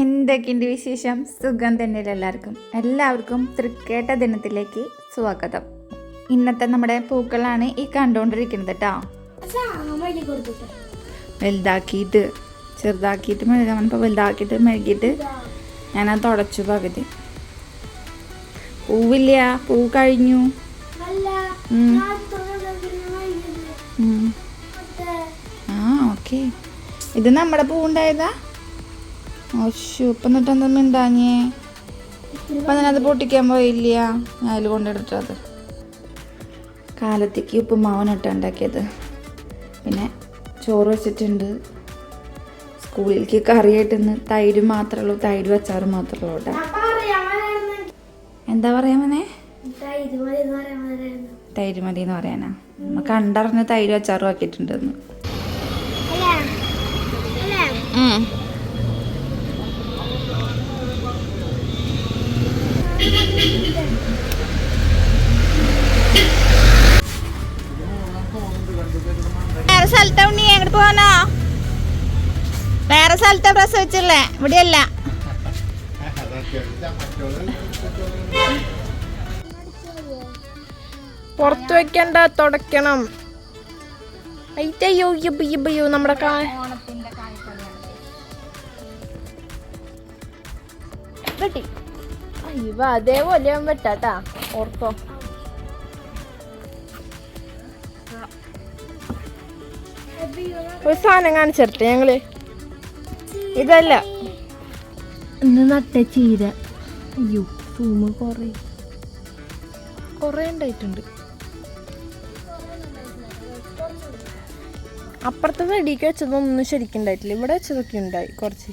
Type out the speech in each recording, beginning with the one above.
എന്തൊക്കെയുണ്ട് വിശേഷം? സുഖം തന്നെ എല്ലാവർക്കും. എല്ലാവർക്കും തൃക്കേട്ട ദിനത്തിലേക്ക് സ്വാഗതം. ഇന്നത്തെ നമ്മുടെ പൂക്കളാണ് ഈ കണ്ടുകൊണ്ടിരിക്കുന്നത് കേട്ടോ. വലുതാക്കിയിട്ട് ചെറുതാക്കിയിട്ട് മെഴുകാൻ ഇപ്പോൾ വലുതാക്കിയിട്ട് മെഴുകിയിട്ട് ഞാനത് തുടച്ചു പകുതി. പൂവില്ല പൂ കഴിഞ്ഞു. ആ ഓക്കെ. ഇത് നമ്മുടെ പൂവുണ്ടായതാ? ഓശു ഇപ്പം എന്നിട്ട് എന്താ മിണ്ടാഞ്ഞേ അപ്പം അതിനകത്ത് പൊട്ടിക്കാൻ പോയില്ല. ഞാൻ അതിൽ കൊണ്ടിട്ടത് കാലത്തേക്ക് ഉപ്പുമാവനിട്ട് ഉണ്ടാക്കിയത്. പിന്നെ ചോറ് വെച്ചിട്ടുണ്ട്. സ്കൂളിലേക്ക് കറിയായിട്ട് ഇന്ന് തൈര് മാത്രമേ ഉള്ളൂ. തൈര് അച്ചാറ് മാത്രമേ ഉള്ളൂ കേട്ടോ. എന്താ പറയാ മനെ തൈര് മതി എന്ന് പറയാനാ? നമ്മ കണ്ടറിഞ്ഞ് തൈര് അച്ചാറും ആക്കിയിട്ടുണ്ടെന്ന്. സ്ഥലത്താ പ്രസവിച്ചല്ലേ ഇവിടെയല്ല. പുറത്ത് വെക്കണ്ട തുടക്കണം അയ്യോ അയ്യോ നമ്മുടെ കാ വെട്ടി അയ്യോ അതേപോലെ ഞാൻ വെട്ടാട്ടാ. ഓർത്തോ. ഒരു സാധനം കാണിച്ചിരട്ടെ ഞങ്ങൾ? ഇതല്ല. ഇന്ന് നട്ട ചീര. അയ്യോ തൂമ് കുറേ. കൊറേ ഉണ്ടായിട്ടുണ്ട്. അപ്പുറത്തെ വെടിക്ക് വെച്ചതൊന്നും ശരിക്കും ഉണ്ടായിട്ടില്ല. ഇവിടെ വെച്ചതൊക്കെ ഉണ്ടായി കുറച്ച്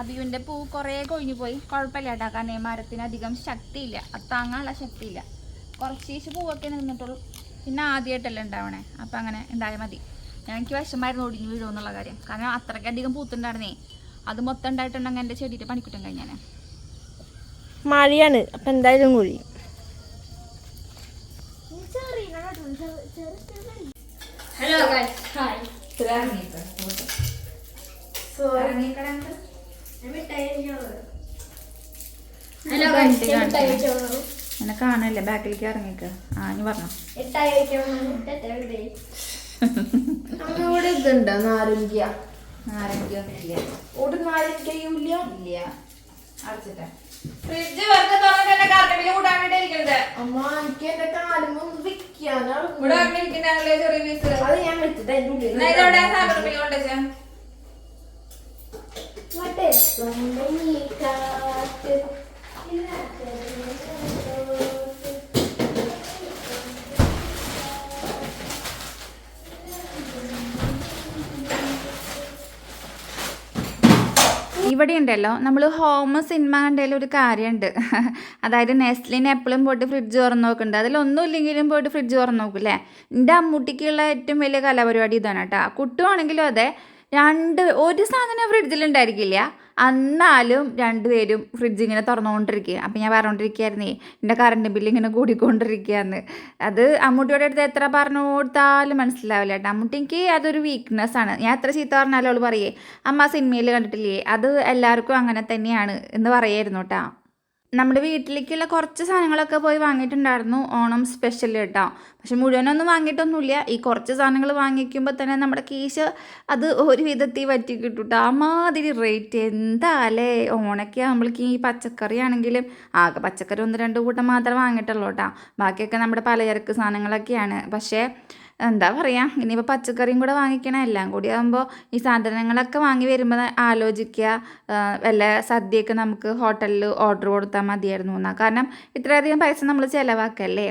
അബിയുവിന്റെ പൂ കുറേ കൊഴിഞ്ഞു പോയി. കുഴപ്പമില്ല കേട്ടോ കാരണം മരത്തിന് അധികം ശക്തിയില്ല. അത് താങ്ങാനുള്ള ശക്തിയില്ല. കുറച്ച് പൂവൊക്കെ നിന്നിട്ടുള്ളൂ. പിന്നെ ആദ്യമായിട്ടല്ലേ ഉണ്ടാവണേ. അപ്പം അങ്ങനെ ഉണ്ടായാൽ മതി. എനിക്ക് വിഷമായിരുന്നു ഒടിഞ്ഞു വീഴുമെന്നുള്ള കാര്യം. കാരണം അത്രയ്ക്കധികം പൂത്തുണ്ടായിരുന്നേ. അത് മൊത്തം ഉണ്ടായിട്ടുണ്ടെങ്കിൽ എന്റെ ചെടിയുടെ പണിക്കുറ്റം കഴിഞ്ഞാൽ മഴയാണ്. അപ്പം എന്തായാലും കൂടി ഹലോ ഹായ് എന്നെ കാണല്ലേ ബാക്കിലേക്ക് ഇറങ്ങിക്ക. ആ ഇനി പറഞ്ഞോ. ഇവിടെ ഇതുണ്ടോ നാരങ്ക നാരങ്ങയൊന്നുമില്ല ഇവിടെ നാരങ്കയില്ല ഇല്ല. അടച്ചിട്ടേ. ഫ്രിഡ്ജ് വെറുതെ തുറന്നിട്ട് കറണ്ട് ബില്ല് കൂട്ടാൻ വേണ്ടിയിരിക്കുന്നത് അമ്മ എനിക്ക് എന്റെ കാലുമ്പോ വിൽക്കാനാണ് ഇവിടെ ഇരിക്കണ്ടല്ലേ ചെറിയ പീസ് അത് ഞാൻ വെച്ചിട്ട് അതിന്റെ ഉള്ളിൽ സാമ്പിൾ ബില്ല് കൊണ്ടുവച്ചേ മറ്റേ ഇവിടെ ഉണ്ടല്ലോ നമ്മൾ ഹോം സിനിമ കണ്ടതിൽ ഒരു കാര്യമുണ്ട് അതായത് നെസ്ലിന് എപ്പോഴും പോയിട്ട് ഫ്രിഡ്ജ് തുറന്ന് നോക്കുന്നുണ്ട് അതിലൊന്നും ഇല്ലെങ്കിലും പോയിട്ട് ഫ്രിഡ്ജ് തുറന്ന് അല്ലേ എന്റെ അമ്മൂട്ടിക്കുള്ള ഏറ്റവും വലിയ കലാപരിപാടി ഇതാണ് കേട്ടോ കുട്ടുവാണെങ്കിലും അതെ രണ്ട് ഒരു സാധനം ഫ്രിഡ്ജിൽ ഉണ്ടായിരിക്കില്ല എന്നാലും രണ്ടുപേരും ഫ്രിഡ്ജ് ഇങ്ങനെ തുറന്നുകൊണ്ടിരിക്കുക അപ്പം ഞാൻ പറഞ്ഞുകൊണ്ടിരിക്കുകയായിരുന്നേ എന്റെ കറണ്ട് ബില്ല് ഇങ്ങനെ കൂടിക്കൊണ്ടിരിക്കുകയെന്ന്. അത് അമ്മൂട്ടിയുടെ അടുത്ത് എത്ര പറഞ്ഞു കൊടുത്താലും മനസ്സിലാവില്ല കേട്ടോ. അമ്മൂട്ടിക്ക് അതൊരു വീക്ക്നെസ് ആണ്. ഞാൻ എത്ര ചീത്ത പറഞ്ഞാലും അവൾ പറയേ അമ്മ സിനിമയിൽ കണ്ടിട്ടില്ലേ? അത് എല്ലാവർക്കും അങ്ങനെ തന്നെയാണ് എന്ന് പറയായിരുന്നു കേട്ടോ. നമ്മുടെ വീട്ടിലേക്കുള്ള കുറച്ച് സാധനങ്ങളൊക്കെ പോയി വാങ്ങിയിട്ടുണ്ടായിരുന്നു. ഓണം സ്പെഷ്യൽ കേട്ടോ. പക്ഷെ മുഴുവനൊന്നും വാങ്ങിയിട്ടൊന്നുമില്ല. ഈ കുറച്ച് സാധനങ്ങൾ വാങ്ങിക്കുമ്പോൾ തന്നെ നമ്മുടെ കീശ അത് ഒരു വിധത്തിൽ വറ്റി കിട്ടും മാതിരി റേറ്റ് എന്താ അല്ലേ ഓണയ്ക്ക് ആകുമ്പോഴേക്കും ഈ പച്ചക്കറി ആണെങ്കിലും ആകെ പച്ചക്കറി ഒന്ന് രണ്ട് കൂട്ടം മാത്രമേ വാങ്ങിയിട്ടുള്ളൂ കേട്ടോ. ബാക്കിയൊക്കെ നമ്മുടെ പലചരക്ക് സാധനങ്ങളൊക്കെയാണ്. പക്ഷേ എന്താ പറയുക ഇനിയിപ്പോൾ പച്ചക്കറിയും കൂടെ വാങ്ങിക്കണം. എല്ലാം കൂടി ആകുമ്പോൾ ഈ സാധനങ്ങളൊക്കെ വാങ്ങി വരുമ്പോൾ ആലോചിക്കുക. വല്ല സദ്യയൊക്കെ നമുക്ക് ഹോട്ടലിൽ ഓർഡർ കൊടുത്താൽ മതിയായിരുന്നു എന്നാ. കാരണം ഇത്രയധികം പൈസ നമ്മൾ ചിലവാക്കല്ലേ.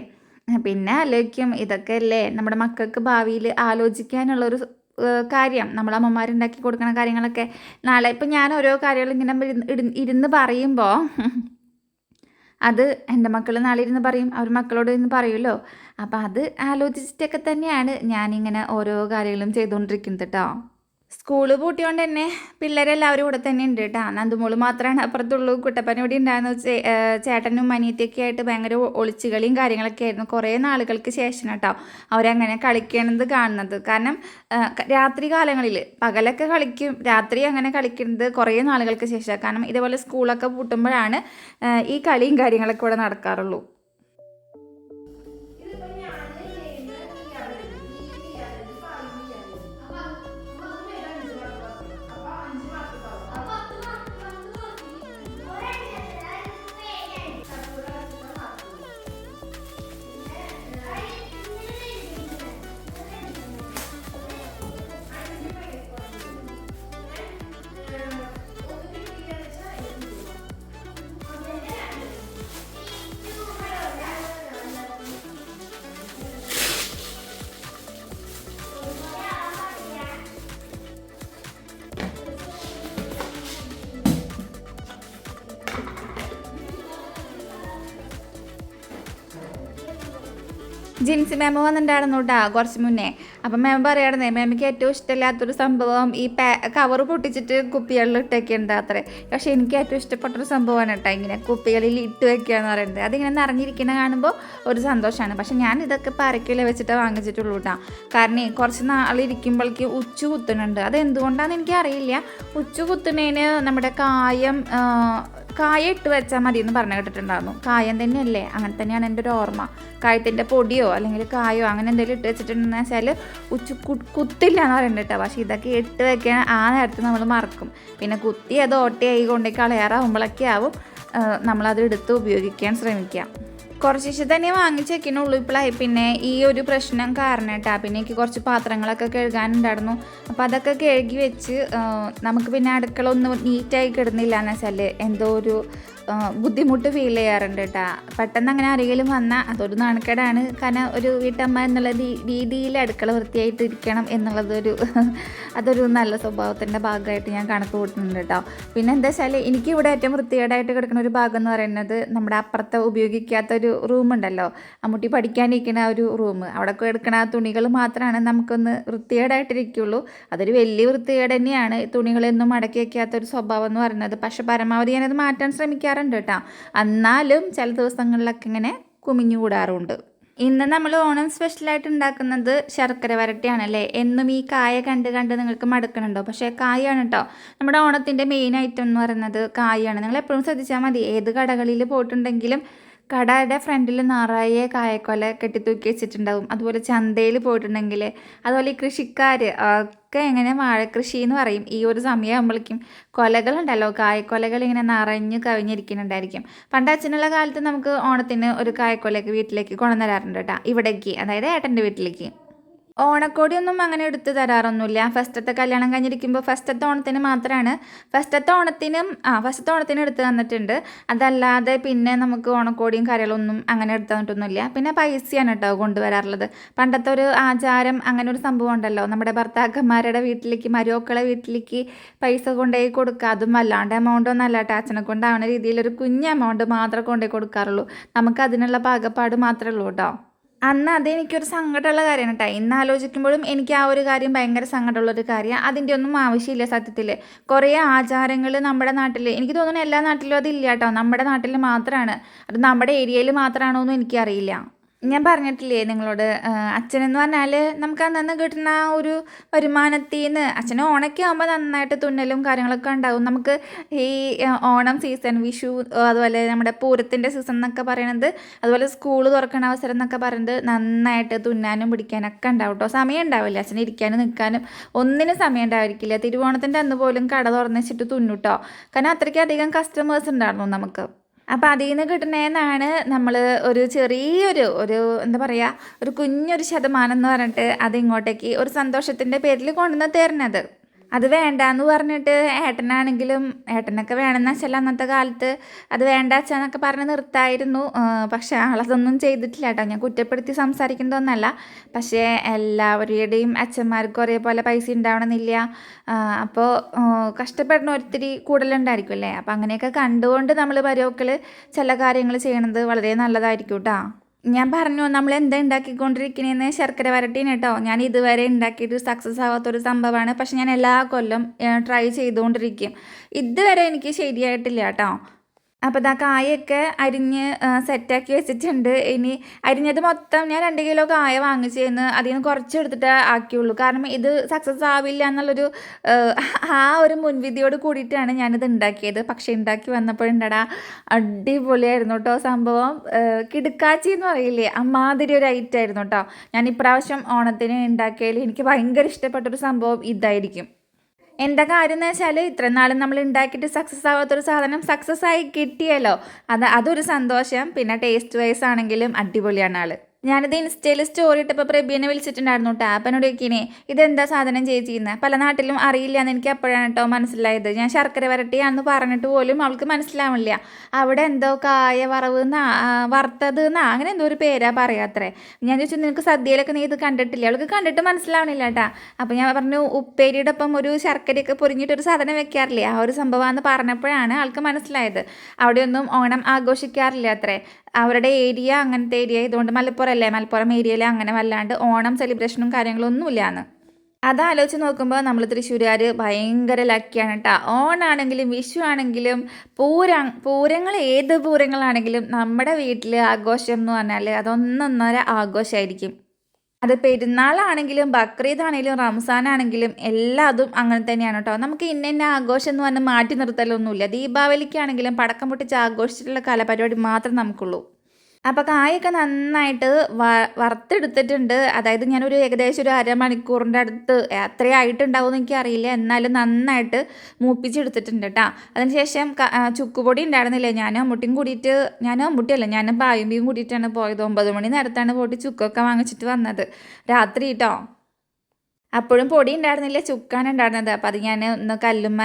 പിന്നെ ആലോചിക്കും ഇതൊക്കെ അല്ലേ നമ്മുടെ മക്കൾക്ക് ഭാവിയിൽ ആലോചിക്കാനുള്ളൊരു കാര്യം. നമ്മൾ അമ്മമാരുണ്ടാക്കി കൊടുക്കുന്ന കാര്യങ്ങളൊക്കെ. നാളെ ഇപ്പം ഞാൻ ഓരോ ഇടുന്ന് ഇരുന്ന് പറയുമ്പോൾ അത് എന്റെ മക്കൾ നാളെ ഇരുന്ന് പറയും അവർ മക്കളോട് ഇരുന്ന് പറയുമല്ലോ. അപ്പോൾ അത് ആലോചിച്ചിട്ടൊക്കെ തന്നെയാണ് ഞാനിങ്ങനെ ഓരോ കാര്യങ്ങളും ചെയ്തുകൊണ്ടിരിക്കുന്നത് കേട്ടോ സ്കൂൾ പൂട്ടിയോണ്ട് തന്നെ പിള്ളേരെല്ലാവരും ഇവിടെ തന്നെ ഉണ്ട് കേട്ടോ. നന്ദുമോൾ മാത്രമാണ് അപ്പുറത്തുള്ളൂ. കുട്ടപ്പന ഇവിടെ ഉണ്ടായിരുന്നു. ചേട്ടനും അനിയത്തിയൊക്കെ ആയിട്ട് ഭയങ്കര ഒളിച്ചുകളിയും കാര്യങ്ങളൊക്കെ ആയിരുന്നു. കുറേ നാളുകൾക്ക് ശേഷം കേട്ടോ അവരങ്ങനെ കളിക്കണത് കാണുന്നത്. കാരണം രാത്രി കാലങ്ങളിൽ പകലൊക്കെ കളിക്കും രാത്രി അങ്ങനെ കളിക്കുന്നത് കുറേ നാളുകൾക്ക് ശേഷമാണ്. കാരണം ഇതേപോലെ സ്കൂളൊക്കെ പൂട്ടുമ്പോഴാണ് ഈ കളിയും കാര്യങ്ങളൊക്കെ ഇവിടെ നടക്കാറുള്ളൂ. ജിൻസി മാമ വന്നിട്ടുണ്ടായിരുന്നു കേട്ടോ കുറച്ച് മുന്നേ. അപ്പം മാം പറയായിരുന്നേ മാമിക്ക് ഏറ്റവും ഇഷ്ടമില്ലാത്തൊരു സംഭവം ഈ പാ കവർ പൊട്ടിച്ചിട്ട് കുപ്പികളിൽ ഇട്ടൊക്കെയുണ്ട് അത്രേ. പക്ഷേ എനിക്ക് ഏറ്റവും ഇഷ്ടപ്പെട്ടൊരു സംഭവമാണ് കേട്ടോ ഇങ്ങനെ കുപ്പികളിൽ ഇട്ട് വെക്കുക എന്ന് പറയുന്നത്. അതിങ്ങനെ നിറഞ്ഞിരിക്കുന്ന കാണുമ്പോൾ ഒരു സന്തോഷമാണ്. പക്ഷെ ഞാൻ ഇതൊക്കെ പരക്കില വെച്ചിട്ട് വാങ്ങിച്ചിട്ടുള്ളൂ കേട്ടോ കാരണം കുറച്ച് നാളിരിക്കുമ്പോഴേക്ക് ഉച്ച കുത്തുന്നുണ്ട്. അത് എന്തുകൊണ്ടാണെന്ന് എനിക്കറിയില്ല. ഉച്ച കുത്തുന്നതിന് നമ്മുടെ കായം കായ ഇട്ട് വെച്ചാൽ മതി എന്ന് പറഞ്ഞു കേട്ടിട്ടുണ്ടായിരുന്നു. കായം തന്നെയല്ലേ? അങ്ങനെ തന്നെയാണ് എന്റെ ഒരു ഓർമ്മ. കായത്തിന്റെ പൊടിയോ അല്ലെങ്കിൽ കായോ അങ്ങനെ എന്തെങ്കിലും ഇട്ട് വെച്ചിട്ടുണ്ടെന്ന് വെച്ചാൽ ഉച്ച കുത്തില്ല എന്ന് പറയുന്നത് കേട്ടോ. പക്ഷേ ഇതൊക്കെ ഇട്ട് വെക്കാൻ ആ നേരത്തെ നമ്മൾ മറക്കും. പിന്നെ കുത്തി അത് ഓട്ടയായി കൊണ്ടേ കളയാറാവുമ്പോഴൊക്കെ ആവും. നമ്മളത് എടുത്ത് ഉപയോഗിക്കാൻ ശ്രമിക്കാം. കുറച്ച് തന്നെ വാങ്ങിച്ച് വെക്കണുള്ളൂ ഇപ്പോഴായി പിന്നെ ഈ ഒരു പ്രശ്നം കാരണം കേട്ടാ പിന്നെ എനിക്ക് കുറച്ച് പാത്രങ്ങളൊക്കെ കഴുകാനുണ്ടായിരുന്നു. അപ്പോൾ അതൊക്കെ കഴുകി വെച്ച് നമുക്ക് പിന്നെ അടുക്കള ഒന്നും നീറ്റായി കിടന്നില്ല എന്ന് വെച്ചാൽ എന്തോ ഒരു ബുദ്ധിമുട്ട് ഫീൽ ചെയ്യാറുണ്ട് കേട്ടാ പെട്ടെന്ന് അങ്ങനെ ആരെങ്കിലും വന്നാൽ അതൊരു നാണക്കേടാണ്. കാരണം ഒരു വീട്ടമ്മ എന്നുള്ള രീതിയിൽ അടുക്കള വൃത്തിയായിട്ട് ഇരിക്കണം എന്നുള്ളതൊരു അതൊരു നല്ല സ്വഭാവത്തിന്റെ ഭാഗമായിട്ട് ഞാൻ കണക്ക് കൂട്ടുന്നുണ്ട് കേട്ടോ പിന്നെ എന്താ വെച്ചാൽ എനിക്കിവിടെ ഏറ്റവും വൃത്തികേടായിട്ട് കിടക്കുന്ന ഒരു ഭാഗം എന്ന് പറയുന്നത് നമ്മുടെ അപ്പുറത്തെ ഉപയോഗിക്കാത്ത ഒരു റൂമുണ്ടല്ലോ അമ്മൂട്ടി പഠിക്കാനിരിക്കുന്ന ഒരു റൂം അവിടെ എടുക്കുന്ന ആ തുണികൾ മാത്രമാണ് നമുക്കൊന്ന് വൃത്തികേടായിട്ടിരിക്കുള്ളൂ. അതൊരു വലിയ വൃത്തികേട് തന്നെയാണ്. തുണികളൊന്നും മടക്കി വയ്ക്കാത്ത ഒരു സ്വഭാവം എന്ന് പറയുന്നത്. പക്ഷെ പരമാവധി ഞാനത് മാറ്റാൻ ശ്രമിക്കാറുണ്ട് കേട്ടോ. എന്നാലും ചില ദിവസങ്ങളിലൊക്കെ ഇങ്ങനെ കുമിഞ്ഞു കൂടാറുണ്ട്. ഇന്ന് നമ്മൾ ഓണം സ്പെഷ്യലായിട്ട് ഉണ്ടാക്കുന്നത് ശർക്കര വരട്ടിയാണല്ലേ? എന്നും ഈ കായ കണ്ട് കണ്ട് നിങ്ങൾക്ക് മടുക്കണുണ്ടോ? പക്ഷേ കായാണ് കേട്ടോ. നമ്മുടെ ഓണത്തിന്റെ മെയിൻ ഐറ്റം എന്ന് പറയുന്നത് കായാണ്. നിങ്ങൾ എപ്പോഴും ശ്രദ്ധിച്ചാൽ മതി. ഏത് കടകളിൽ പോയിട്ടുണ്ടെങ്കിലും കടയുടെ ഫ്രണ്ടിൽ നിറയെ കായക്കൊല കെട്ടിത്തൂക്കി വെച്ചിട്ടുണ്ടാവും. അതുപോലെ ചന്തയിൽ പോയിട്ടുണ്ടെങ്കിൽ അതുപോലെ ഈ കൃഷിക്കാർ ഒക്കെ എങ്ങനെ വാഴക്കൃഷി എന്ന് പറയും. ഈ ഒരു സമയമാകുമ്പോഴേക്കും കൊലകളുണ്ടല്ലോ. കായക്കൊലകൾ ഇങ്ങനെ നിറഞ്ഞു കവിഞ്ഞിരിക്കുന്നുണ്ടായിരിക്കും. പണ്ട് അച്ഛനുള്ള കാലത്ത് നമുക്ക് ഓണത്തിന് ഒരു കായക്കൊലയൊക്കെ വീട്ടിലേക്ക് കൊണ്ടുതരാറുണ്ട് കേട്ടോ. ഇവിടേക്ക് അതായത് ഏട്ടന്റെ വീട്ടിലേക്ക്. ഓണക്കോടിയൊന്നും അങ്ങനെ എടുത്തു തരാറൊന്നുമില്ല. ഫസ്റ്റത്തെ കല്യാണം കഴിഞ്ഞിരിക്കുമ്പോൾ ഫസ്റ്റത്തെ ഓണത്തിന് മാത്രമാണ് ഫസ്റ്റത്തെ ഓണത്തിനും ആ ഫസ്റ്റത്തെ ഓണത്തിന് എടുത്തു തന്നിട്ടുണ്ട്. അതല്ലാതെ പിന്നെ നമുക്ക് ഓണക്കോടിയും കാര്യങ്ങളൊന്നും അങ്ങനെ എടുത്തു തന്നിട്ടൊന്നുമില്ല. പിന്നെ പൈസയാണ് കേട്ടോ കൊണ്ടുവരാറുള്ളത്. പണ്ടത്തെ ഒരു ആചാരം അങ്ങനെ ഒരു സംഭവം ഉണ്ടല്ലോ. നമ്മുടെ ഭർത്താക്കന്മാരുടെ വീട്ടിലേക്ക് മരുമക്കളെ വീട്ടിലേക്ക് പൈസ കൊണ്ടുപോയി കൊടുക്കുക അതും വല്ലാണ്ട് എമൗണ്ട് ഒന്നും അല്ല. അച്ഛനെ കൊണ്ടാവുന്ന രീതിയിൽ ഒരു കുഞ്ഞ് എമൗണ്ട് മാത്രമേ കൊണ്ടുപോയി കൊടുക്കാറുള്ളൂ. നമുക്ക് അതിനുള്ള പാകപ്പാട് മാത്രമേ ഉള്ളൂ കേട്ടോ. അന്ന് അതെനിക്കൊരു സങ്കടമുള്ള കാര്യമാണ് കേട്ടോ. ഇന്ന് ആലോചിക്കുമ്പോഴും എനിക്ക് ആ ഒരു കാര്യം ഭയങ്കര സങ്കടമുള്ള ഒരു കാര്യമാണ്. അതിന്റെ ഒന്നും ആവശ്യമില്ല സത്യത്തിൽ. കുറേ ആചാരങ്ങൾ നമ്മുടെ നാട്ടിൽ എനിക്ക് തോന്നുന്നു എല്ലാ നാട്ടിലും അതില്ല കേട്ടോ. നമ്മുടെ നാട്ടിൽ മാത്രമാണ്. അത് നമ്മുടെ ഏരിയയിൽ മാത്രമാണോ എന്നും എനിക്കറിയില്ല. ഞാൻ പറഞ്ഞിട്ടില്ലേ നിങ്ങളോട് അച്ഛനെന്ന് പറഞ്ഞാൽ നമുക്ക് അന്നന്ന് കിട്ടുന്ന ആ ഒരു വരുമാനത്തിൽ നിന്ന് അച്ഛന് ഓണൊക്കെ ആകുമ്പോൾ നന്നായിട്ട് തുന്നലും കാര്യങ്ങളൊക്കെ ഉണ്ടാവും. നമുക്ക് ഈ ഓണം സീസൺ വിഷു അതുപോലെ നമ്മുടെ പൂരത്തിന്റെ സീസൺ എന്നൊക്കെ പറയണത് അതുപോലെ സ്കൂൾ തുറക്കണ അവസരം എന്നൊക്കെ പറയുന്നത് നന്നായിട്ട് തുന്നാനും പിടിക്കാനൊക്കെ ഉണ്ടാവും കേട്ടോ സമയം ഉണ്ടാവില്ല അച്ഛന് ഇരിക്കാനും നിൽക്കാനും ഒന്നിനും സമയം ഉണ്ടായിരിക്കില്ല. തിരുവോണത്തിന്റെ അന്ന് പോലും കട തുറന്നു വെച്ചിട്ട് തുന്നുട്ടോ കാരണം അത്രയ്ക്കധികം കസ്റ്റമേഴ്സ് ഉണ്ടായിരുന്നു നമുക്ക്. അപ്പോൾ അതിൽ നിന്ന് കിട്ടുന്നതെന്നാണ് നമ്മൾ ഒരു ചെറിയൊരു ഒരു എന്താ പറയുക ഒരു കുഞ്ഞൊരു ശതമാനം എന്ന് പറഞ്ഞിട്ട് അത് ഇങ്ങോട്ടേക്ക് ഒരു സന്തോഷത്തിന്റെ പേരിൽ കൊണ്ടുവന്ന് തരുന്നത്. അത് വേണ്ട എന്ന് പറഞ്ഞിട്ട് ഏട്ടനാണെങ്കിലും ഏട്ടനൊക്കെ വേണമെന്ന് വെച്ചാൽ അന്നത്തെ കാലത്ത് അത് വേണ്ട അച്ഛന്നൊക്കെ പറഞ്ഞ് നിർത്തായിരുന്നു. പക്ഷെ ആളതൊന്നും ചെയ്തിട്ടില്ല കേട്ടോ. ഞാൻ കുറ്റപ്പെടുത്തി സംസാരിക്കുന്നതൊന്നല്ല പക്ഷേ എല്ലാവരുടെയും അച്ഛന്മാർക്കും ഒരേപോലെ പൈസ ഉണ്ടാവണമെന്നില്ല അപ്പോൾ കഷ്ടപ്പെടുന്ന ഒത്തിരി കൂടുതലുണ്ടായിരിക്കും അല്ലേ? അപ്പോൾ അങ്ങനെയൊക്കെ കണ്ടുകൊണ്ട് നമ്മൾ പരോക്കൾ ചില കാര്യങ്ങൾ ചെയ്യണത് വളരെ നല്ലതായിരിക്കും കേട്ടോ. ഞാൻ പറഞ്ഞു നമ്മൾ എന്താ ഉണ്ടാക്കിക്കൊണ്ടിരിക്കണേന്ന് ശർക്കര വരട്ടീന് കേട്ടോ ഞാൻ ഇതുവരെ ഉണ്ടാക്കിയിട്ട് സക്സസ് ആവാത്തൊരു സംഭവമാണ് പക്ഷെ ഞാൻ എല്ലാ കൊല്ലം ട്രൈ ചെയ്തുകൊണ്ടിരിക്കും ഇതുവരെ എനിക്ക് ശരിയായിട്ടില്ല കേട്ടോ അപ്പോൾ ഇതാ കായൊക്കെ അരിഞ്ഞ് സെറ്റാക്കി വെച്ചിട്ടുണ്ട്. ഇനി അരിഞ്ഞത് മൊത്തം ഞാൻ രണ്ട് കിലോ കായ വാങ്ങിച്ചിരുന്നു അതിൽ നിന്ന് കുറച്ച് എടുത്തിട്ട് ആക്കിയുള്ളൂ. കാരണം ഇത് സക്സസ് ആവില്ല എന്നുള്ളൊരു ആ, ഒരു മുൻവിധിയോട് കൂടിയിട്ടാണ് ഞാനിത് ഉണ്ടാക്കിയത്. പക്ഷേ ഉണ്ടാക്കി വന്നപ്പോഴുണ്ടടാ അടിപൊളിയായിരുന്നു കേട്ടോ സംഭവം. കിടുക്കാച്ചി എന്ന് പറയില്ലേ അമ്മാതിരി ഒരു ഐറ്റം ആയിരുന്നു കേട്ടോ. ഞാൻ ഇപ്രാവശ്യം ഓണത്തിന് ഉണ്ടാക്കിയതിൽ എനിക്ക് ഭയങ്കര ഇഷ്ടപ്പെട്ടൊരു സംഭവം ഇതായിരിക്കും. എന്താ കാര്യം എന്ന് വെച്ചാൽ ഇത്രയും നാളും നമ്മൾ ഉണ്ടാക്കിയിട്ട് സക്സസ് ആവാത്തൊരു സാധനം സക്സസ് ആയി കിട്ടിയല്ലോ. അത് അതൊരു സന്തോഷം. പിന്നെ ടേസ്റ്റ് വൈസ് ആണെങ്കിലും അടിപൊളിയാണ് ആൾ. ഞാനിത് ഇൻസ്റ്റയിൽ സ്റ്റോറി ഇട്ടപ്പോൾ പ്രബിയനെ വിളിച്ചിട്ടുണ്ടായിരുന്നു. കേട്ടോ അപ്പം എന്നോട് ഇതെന്താ സാധനം ചേച്ചിന്ന്? പല നാട്ടിലും അറിയില്ല എന്ന് എനിക്ക് അപ്പോഴാണ് കേട്ടോ മനസ്സിലായത്. ഞാൻ ശർക്കര വരട്ടിയാന്ന് പറഞ്ഞിട്ട് പോലും അവൾക്ക് മനസ്സിലാവില്ല അവിടെ എന്തോ കായ വറവ് എന്നാ വറുത്തത് എന്നാ അങ്ങനെ എന്തോ ഒരു പേരാ പറയാത്രേ ഞാൻ ചോദിച്ചു നിനക്ക് സദ്യയിലൊക്കെ നീ ഇത് കണ്ടിട്ടില്ല? അവൾക്ക് കണ്ടിട്ട് മനസ്സിലാവണില്ല കേട്ടാ. അപ്പം ഞാൻ പറഞ്ഞു ഉപ്പേരിയുടെ ഒപ്പം ഒരു ശർക്കരയൊക്കെ പൊരിഞ്ഞിട്ടൊരു സാധനം വെക്കാറില്ലേ? ആ ഒരു സംഭവമാണെന്ന് പറഞ്ഞപ്പോഴാണ് ആൾക്ക് മനസ്സിലായത്. അവിടെയൊന്നും ഓണം ആഘോഷിക്കാറില്ല അത്രേ. അവരുടെ ഏരിയ അങ്ങനത്തെ ഏരിയ ഇതുകൊണ്ട് മലപ്പുറം അല്ലേ മലപ്പുറം ഏരിയയിൽ അങ്ങനെ വല്ലാണ്ട് ഓണം സെലിബ്രേഷനും കാര്യങ്ങളൊന്നും ഇല്ലാന്ന് അതാലോചിച്ച് നോക്കുമ്പോൾ നമ്മൾ തൃശ്ശൂരുകാർ ഭയങ്കര ലക്കിയാണ് കേട്ടോ ഓണാണെങ്കിലും വിഷു ആണെങ്കിലും പൂര പൂരങ്ങൾ ഏത് പൂരങ്ങളാണെങ്കിലും നമ്മുടെ വീട്ടിൽ ആഘോഷം എന്ന് പറഞ്ഞാൽ അതൊന്നൊന്നര ആഘോഷമായിരിക്കും അത് പെരുന്നാളാണെങ്കിലും ബക്രീദ് ആണെങ്കിലും റംസാൻ ആണെങ്കിലും എല്ലാതും അങ്ങനെ തന്നെയാണ് കേട്ടോ നമുക്ക് ഇന്ന ഇന്ന ആഘോഷം എന്ന് പറഞ്ഞ് മാറ്റി നിർത്തലൊന്നുമില്ല. ദീപാവലിക്കാണെങ്കിലും പടക്കം പൊട്ടിച്ച് ആഘോഷിച്ചിട്ടുള്ള കലാപരിപാടി മാത്രം നമുക്കുള്ളൂ. അപ്പോൾ കായൊക്കെ നന്നായിട്ട് വറുത്തെടുത്തിട്ടുണ്ട്. അതായത് ഞാനൊരു ഏകദേശം ഒരു അരമണിക്കൂറിന്റെ അടുത്ത് എത്രയായിട്ടുണ്ടാവും എന്ന് എനിക്കറിയില്ല. എന്നാലും നന്നായിട്ട് മൂപ്പിച്ചെടുത്തിട്ടുണ്ട് കേട്ടോ അതിനുശേഷം ചുക്കുപൊടി ഉണ്ടായിരുന്നില്ല? ഞാനും അമ്മുട്ടിയും കൂടിയിട്ട് ഞാനും അമ്മുട്ടിയല്ല ഞാനും ബായുമ്പിയും കൂടിയിട്ടാണ് പോയത്. ഒമ്പത് മണി നേരത്താണ് പോയിട്ട് ചുക്കൊക്കെ വാങ്ങിച്ചിട്ട് വന്നത്. രാത്രി കേട്ടോ അപ്പോഴും പൊടി ഉണ്ടായിരുന്നില്ല ചുക്കാണ് ഉണ്ടായിരുന്നത്. അപ്പോൾ അത് ഞാൻ ഒന്ന് കല്ലുമ്മ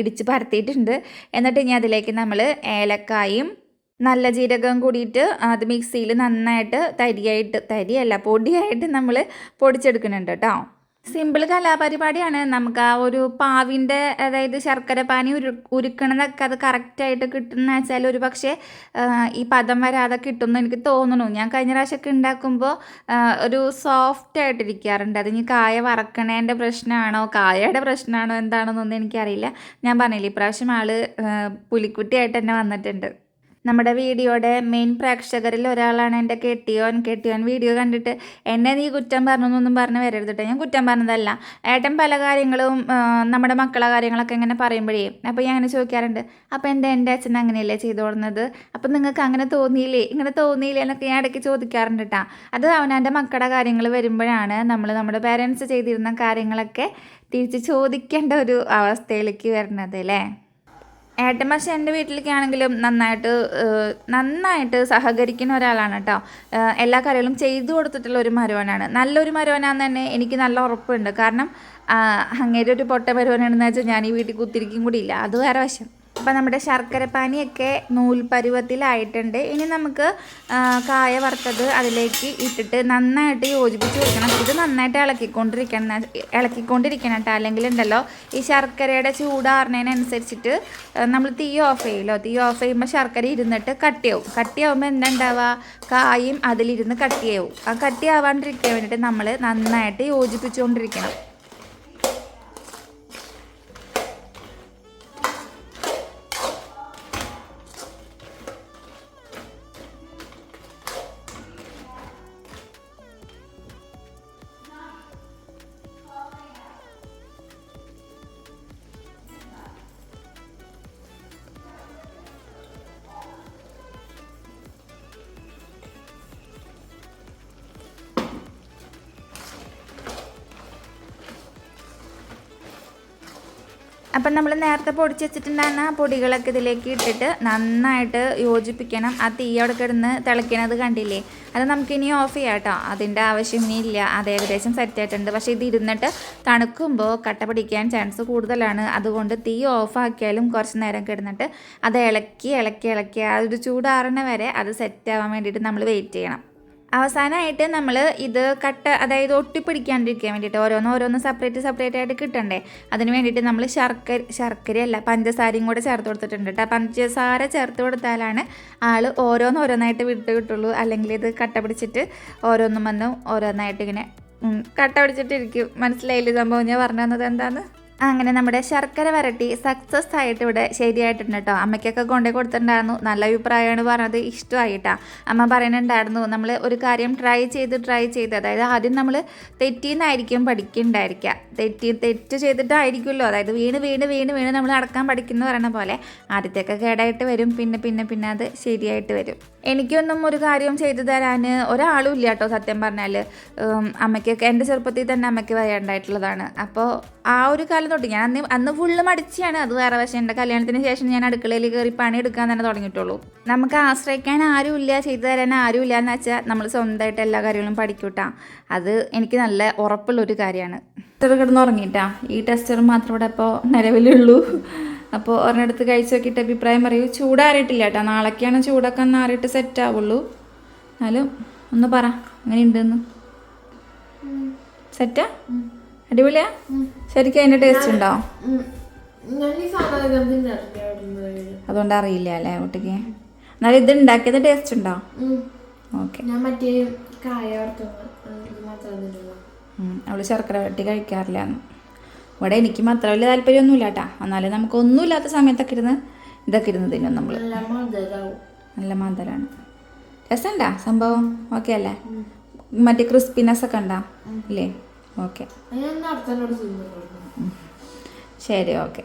ഇടിച്ച് പരത്തിയിട്ടുണ്ട്. എന്നിട്ട് ഇനി അതിലേക്ക് നമ്മൾ ഏലക്കായും നല്ല ജീരകം കൂടിയിട്ട് അത് മിക്സിയിൽ നന്നായിട്ട് തരിയായിട്ട് തരിയല്ല പൊടിയായിട്ട് നമ്മൾ പൊടിച്ചെടുക്കുന്നുണ്ട് കേട്ടോ. സിമ്പിൾ കലാപരിപാടിയാണ്. നമുക്ക് ആ ഒരു പാവിന്റെ അതായത് ശർക്കര പാനി ഉരു ഉരുക്കണതൊക്കെ അത് കറക്റ്റായിട്ട് കിട്ടുന്ന വെച്ചാൽ ഒരു പക്ഷേ ഈ പദം വരാതെ കിട്ടുമെന്ന് എനിക്ക് തോന്നുന്നു. ഞാൻ കഴിഞ്ഞ പ്രാവശ്യമൊക്കെ ഉണ്ടാക്കുമ്പോൾ ഒരു സോഫ്റ്റ് ആയിട്ടിരിക്കാറുണ്ട് അത് ഇനി കായ വറക്കണേന്റെ പ്രശ്നമാണോ കായയുടെ പ്രശ്നമാണോ എന്താണെന്നൊന്നും എനിക്കറിയില്ല. ഞാൻ പറഞ്ഞില്ല ഇപ്രാവശ്യം ആൾ പുലിക്കുട്ടിയായിട്ട് തന്നെ വന്നിട്ടുണ്ട്. നമ്മുടെ വീഡിയോയുടെ മെയിൻ പ്രേക്ഷകരിൽ ഒരാളാണ് എന്റെ കെട്ടിയോൻ. കെട്ടിയോൻ വീഡിയോ കണ്ടിട്ട് എന്നെ നീ കുറ്റം പറഞ്ഞൊന്നും പറഞ്ഞ് വരരുത് കേട്ടോ ഞാൻ കുറ്റം പറഞ്ഞതല്ല. ഏട്ടൻ പല കാര്യങ്ങളും നമ്മുടെ മക്കളെ കാര്യങ്ങളൊക്കെ ഇങ്ങനെ പറയുമ്പോഴേ അപ്പോൾ ഞാൻ അങ്ങനെ ചോദിക്കാറുണ്ട്. അപ്പോൾ എന്റെ എന്റെ അച്ഛൻ അങ്ങനെയല്ലേ ചെയ്തോളുന്നത്? അപ്പോൾ നിങ്ങൾക്ക് അങ്ങനെ തോന്നിയില്ലേ? ഇങ്ങനെ തോന്നിയില്ലേ? എന്നൊക്കെ ഞാൻ ഇടയ്ക്ക് ചോദിക്കാറുണ്ട് കേട്ടോ അത് അവനവന്റെ മക്കളുടെ കാര്യങ്ങൾ വരുമ്പോഴാണ് നമ്മൾ നമ്മുടെ പേരൻസ് ചെയ്തിരുന്ന കാര്യങ്ങളൊക്കെ തിരിച്ച് ചോദിക്കേണ്ട ഒരു അവസ്ഥയിലേക്ക് വരുന്നത് അല്ലേ പക്ഷേ എന്റെ വീട്ടിലേക്കാണെങ്കിലും നന്നായിട്ട് നന്നായിട്ട് സഹകരിക്കുന്ന ഒരാളാണ് കേട്ടോ. എല്ലാ കാര്യങ്ങളും ചെയ്തു കൊടുത്തിട്ടുള്ള ഒരു മരുവനാണ്. നല്ലൊരു മരുവനാന്ന് തന്നെ എനിക്ക് നല്ല ഉറപ്പുണ്ട്. കാരണം അങ്ങേരൊരു പൊട്ട മരുവനാണെന്ന് വെച്ചാൽ ഞാൻ ഈ വീട്ടിൽ കുത്തിരിക്കും കൂടിയില്ല. അത് വേറെ വശം അപ്പം നമ്മുടെ ശർക്കരപ്പാനിയൊക്കെ നൂൽ പരുവത്തിലായിട്ടുണ്ട് ഇനി നമുക്ക് കായ വറുത്തത് അതിലേക്ക് ഇട്ടിട്ട് നന്നായിട്ട് യോജിപ്പിച്ച് വെക്കണം ഇത് നന്നായിട്ട് ഇളക്കിക്കൊണ്ടിരിക്കണം. ഇളക്കിക്കൊണ്ടിരിക്കണം കേട്ടോ. അല്ലെങ്കിൽ ഉണ്ടല്ലോ ഈ ശർക്കരയുടെ ചൂടാറുന്നതിനനുസരിച്ചിട്ട് നമ്മൾ തീ ഓഫ് ചെയ്യുമല്ലോ തീ ഓഫ് ചെയ്യുമ്പോൾ ശർക്കര ഇരുന്നിട്ട് കട്ടിയാവും കട്ടിയാവുമ്പോൾ എന്താ ഉണ്ടാവുക കായും അതിലിരുന്ന് കട്ടിയാവും ആ കട്ടിയാവാണ്ടിരിക്കാൻ വേണ്ടിയിട്ട് നമ്മൾ നന്നായിട്ട് യോജിപ്പിച്ചുകൊണ്ടിരിക്കണം. അപ്പം നമ്മൾ നേരത്തെ പൊടിച്ച് വെച്ചിട്ടുണ്ടായിരുന്ന ആ പൊടികളൊക്കെ ഇതിലേക്ക് ഇട്ടിട്ട് നന്നായിട്ട് യോജിപ്പിക്കണം. ആ തീ അവിടെ കിടന്ന് തിളയ്ക്കണത് കണ്ടില്ലേ? അത് നമുക്കിനി ഓഫ് ചെയ്യാം കേട്ടോ. അതിന്റെ ആവശ്യം ഇനി ഇല്ല. അത് ഏകദേശം സെറ്റ് ആയിട്ടുണ്ട്. പക്ഷേ ഇത് ഇരുന്നിട്ട് തണുക്കുമ്പോൾ കട്ട പിടിക്കാൻ ചാൻസ് കൂടുതലാണ്. അതുകൊണ്ട് തീ ഓഫാക്കിയാലും കുറച്ച് നേരം കിടന്നിട്ട് അത് ഇളക്കി ഇളക്കി ഇളക്കി ആ ഒരു ചൂടാറണ വരെ അത് സെറ്റ് ആവാൻ വേണ്ടിയിട്ട് നമ്മൾ വെയിറ്റ് ചെയ്യണം. അവസാനമായിട്ട് നമ്മൾ ഇത് കട്ട് അതായത് ഒട്ടിപ്പിടിക്കാണ്ടിരിക്കാൻ വേണ്ടിയിട്ട് ഓരോന്ന് ഓരോന്ന് സെപ്പറേറ്റ് സെപ്പറേറ്റ് ആയിട്ട് കിട്ടണ്ടേ? അതിന് വേണ്ടിയിട്ട് നമ്മൾ ശർക്കര ശർക്കരയല്ല പഞ്ചസാരയും കൂടെ ചേർത്ത് കൊടുത്തിട്ടുണ്ട് കേട്ടോ പഞ്ചസാര ചേർത്ത് കൊടുത്താലാണ് ആൾ ഓരോന്ന് ഓരോന്നായിട്ട് വിട്ട് കിട്ടുള്ളൂ. അല്ലെങ്കിൽ ഇത് കട്ട പിടിച്ചിട്ട് ഓരോന്നും വന്ന് ഓരോന്നായിട്ട് ഇങ്ങനെ കട്ട പിടിച്ചിട്ടിരിക്കും. മനസ്സിലായില്ല സംഭവം? ഞാൻ പറഞ്ഞു തന്നത് എന്താന്ന്? അങ്ങനെ നമ്മുടെ ശർക്കര വരട്ടി സക്സസ് ആയിട്ട് ഇവിടെ ശരിയായിട്ടുണ്ട് കേട്ടോ അമ്മയ്ക്കൊക്കെ കൊണ്ടേ കൊടുത്തിട്ടുണ്ടായിരുന്നു. നല്ല അഭിപ്രായമാണ് പറഞ്ഞത്. ഇഷ്ടമായിട്ടാ. അമ്മ പറയുന്നുണ്ടായിരുന്നു നമ്മൾ ഒരു കാര്യം ട്രൈ ചെയ്ത് ട്രൈ ചെയ്ത്. അതായത് ആദ്യം നമ്മൾ തെറ്റിന്നായിരിക്കും പഠിക്കുന്നുണ്ടായിരിക്കുക തെറ്റി തെറ്റ് ചെയ്തിട്ടായിരിക്കുമല്ലോ. അതായത് വീണ് വീണ് വീണ് വീണ് നമ്മൾ നടക്കാൻ പഠിക്കുന്നു പറയണ പോലെ ആദ്യത്തെയൊക്കെ കേടായിട്ട് വരും. പിന്നെ പിന്നെ പിന്നെ അത് ശരിയായിട്ട് വരും. എനിക്കൊന്നും ഒരു കാര്യം ചെയ്തു തരാൻ ഒരാളും ഇല്ല കേട്ടോ സത്യം പറഞ്ഞാൽ അമ്മയ്ക്കൊക്കെ എന്റെ ചെറുപ്പത്തിൽ തന്നെ അമ്മയ്ക്ക് വയ്യാണ്ടായിട്ടുള്ളതാണ്. അപ്പോൾ ആ ഒരു കാലം തൊട്ട്. ഞാൻ അന്ന് അന്ന് ഫുള്ള് മടിച്ചാണ്. അത് വേറെ പക്ഷേ എന്റെ കല്യാണത്തിന് ശേഷം ഞാൻ അടുക്കളയിൽ കയറി പണി എടുക്കാൻ തന്നെ തുടങ്ങിയിട്ടുള്ളൂ. നമുക്ക് ആശ്രയിക്കാൻ ആരുമില്ല ചെയ്തു തരാൻ ആരുമില്ല എന്ന് വെച്ചാൽ നമ്മൾ സ്വന്തമായിട്ട് എല്ലാ കാര്യങ്ങളും പഠിക്കൂട്ടാ. അത് എനിക്ക് നല്ല ഉറപ്പുള്ള ഒരു കാര്യമാണ്. ടെസ്റ്റർ കിടന്ന് ഉറങ്ങിയിട്ടാ ഈ ടെസ്റ്റർ മാത്രം ഇവിടെ ഇപ്പോൾ നിലവിലുള്ളൂ. അപ്പോൾ ഒരെണ്ണടുത്ത് കഴിച്ച് നോക്കിയിട്ട് അഭിപ്രായം പറയൂ. ചൂടാറിയിട്ടില്ല കേട്ടോ നാളേക്കാണ് ചൂടൊക്കെ ഒന്ന് ആറിയിട്ട് സെറ്റ് ആവുള്ളൂ. എന്നാലും ഒന്ന് പറ. അങ്ങനെ ഉണ്ടെന്ന് സെറ്റാ അടിപൊളിയാ? ശരിക്കും അതിന്റെ ടേസ്റ്റ് ഉണ്ടോ? അതുകൊണ്ട് അറിയില്ല അല്ലേ കുട്ടിക്ക്? എന്നാലും ഇത് ഉണ്ടാക്കിയത് ടേസ്റ്റ് ഉണ്ടോ? ഓക്കെ. അവൾ ശർക്കര വെട്ടി കഴിക്കാറില്ല. ഇവിടെ എനിക്ക് മാത്രം വലിയ താല്പര്യമൊന്നുമില്ല കേട്ടാ എന്നാലും നമുക്ക് ഒന്നുമില്ലാത്ത സമയത്തൊക്കെ ഇരുന്ന് ഇതൊക്കെ ഇരുന്ന് തിന്നും നമ്മൾ നല്ല മാന്തലാണ് രസമുണ്ടാ സംഭവം? ഓക്കെ അല്ലേ? മറ്റേ ക്രിസ്പിനെസ് ഒക്കെ ഉണ്ടാ? ഇല്ലേ? ഓക്കെ. ശരി ഓക്കെ.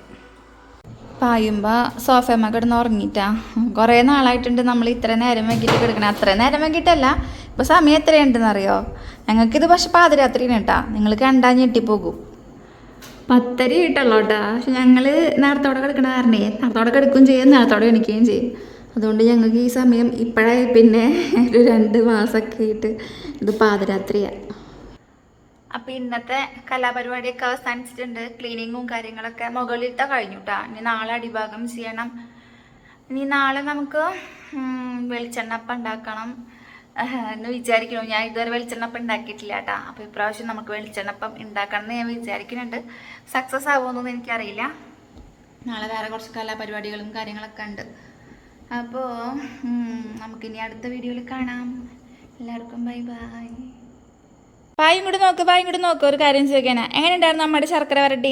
പായുമ്പോൾ സോഫയമ്മ കിടന്ന് ഉറങ്ങിയിട്ടാ. കുറേ നാളായിട്ടുണ്ട് നമ്മൾ ഇത്ര നേരം വൈകിട്ട് കിടക്കണേ. അത്ര നേരം വൈകിട്ടല്ല ഇപ്പോൾ സമയം എത്രയുണ്ടെന്ന് അറിയോ ഞങ്ങൾക്കിത് പക്ഷെ പാതിരാത്രിയാണ് കേട്ടാ. നിങ്ങൾ കണ്ടാൽ ഞെട്ടിപ്പോകും. പത്തര കിട്ടല്ലോ കേട്ടാ. പക്ഷെ ഞങ്ങൾ നേരത്തോടെ കിടക്കണ കാരണേ നേരത്തോടെ കിടക്കുകയും ചെയ്യും നേരത്തോടെ എണിക്കുകയും ചെയ്യും. അതുകൊണ്ട് ഞങ്ങൾക്ക് ഈ സമയം ഇപ്പോഴായി പിന്നെ ഒരു രണ്ട് മാസമൊക്കെ ആയിട്ട് ഇത് പാതിരാത്രിയാണ് അപ്പോൾ ഇന്നത്തെ കലാപരിപാടിയൊക്കെ അവസാനിച്ചിട്ടുണ്ട്. ക്ലീനിങ്ങും കാര്യങ്ങളൊക്കെ മുകളിലത്തെ കഴിഞ്ഞു ഇനി നാളെ അടിഭാഗം ചെയ്യണം. ഇനി നാളെ നമുക്ക് വെളിച്ചെണ്ണപ്പ ഉണ്ടാക്കണം. എന്ന് വിചാരിക്കണം ഞാൻ ഇതുവരെ വെളിച്ചെണ്ണപ്പം ഉണ്ടാക്കിയിട്ടില്ല കേട്ടോ അപ്പോൾ ഇപ്രാവശ്യം നമുക്ക് വെളിച്ചെണ്ണപ്പം ഉണ്ടാക്കണം എന്ന് ഞാൻ വിചാരിക്കുന്നുണ്ട്. സക്സസ് ആവുമെന്നൊന്നും എനിക്കറിയില്ല. നാളെ വേറെ കുറച്ച് കലാപരിപാടികളും കാര്യങ്ങളൊക്കെ ഉണ്ട്. അപ്പോൾ നമുക്കിനി അടുത്ത വീഡിയോയിൽ കാണാം. എല്ലാവർക്കും ബൈ ബൈ. പായും ഇങ്ങോട്ട് നോക്ക് പായ ഇങ്ങോട്ട് നോക്ക് ഒരു കാര്യം ചോദിക്കാനാ. എങ്ങനെ ഉണ്ടായിരുന്നു നമ്മുടെ ശർക്കര വരട്ടി?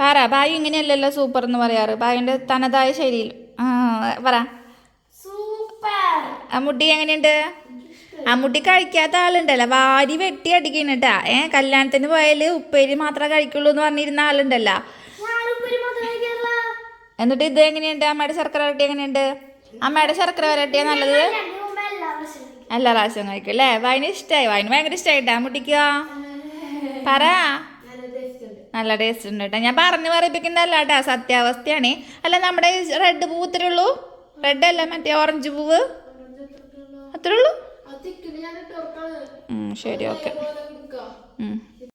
പറ. പായ ഇങ്ങനെയല്ലല്ലോ സൂപ്പർ എന്ന് പറയാറ്. പായന്റെ തനതായ ശൈലിയിൽ. പറ. അമ്മുട്ടി എങ്ങനെയുണ്ട്? അമ്മുട്ടി കഴിക്കാത്ത ആളുണ്ടല്ലോ. വാരി വെട്ടി അടിക്കണട്ടാ ഏ കല്യാണത്തിന് പോയാൽ ഉപ്പേരി മാത്രമേ കഴിക്കുള്ളൂ എന്ന് പറഞ്ഞിരുന്ന ആളുണ്ടല്ലോ. എന്നിട്ട് ഇത് എങ്ങനെയുണ്ട്? അമ്മയുടെ ശർക്കര വരട്ടി എങ്ങനെയുണ്ട്? അമ്മയുടെ ശർക്കര വരട്ടിയാ നല്ലത്? എല്ലാ പ്രാവശ്യം കഴിക്കും അല്ലേ? വൈന് ഇഷ്ടമായി വൈന് ഭയങ്കര ഇഷ്ടമായിട്ടാ മുട്ടിക്കുക പറ. നല്ല ടേസ്റ്റ് ഉണ്ട് കേട്ടോ ഞാൻ പറഞ്ഞു പറയിപ്പിക്കുന്നതല്ല കേട്ടോ സത്യാവസ്ഥയാണ്. അല്ല നമ്മുടെ റെഡ് പൂവ് ഇത്രേ ഉള്ളൂ റെഡ് അല്ല മറ്റേ ഓറഞ്ച് പൂവ്? അത്രേ ഉള്ളൂ ശരി ഓക്കെ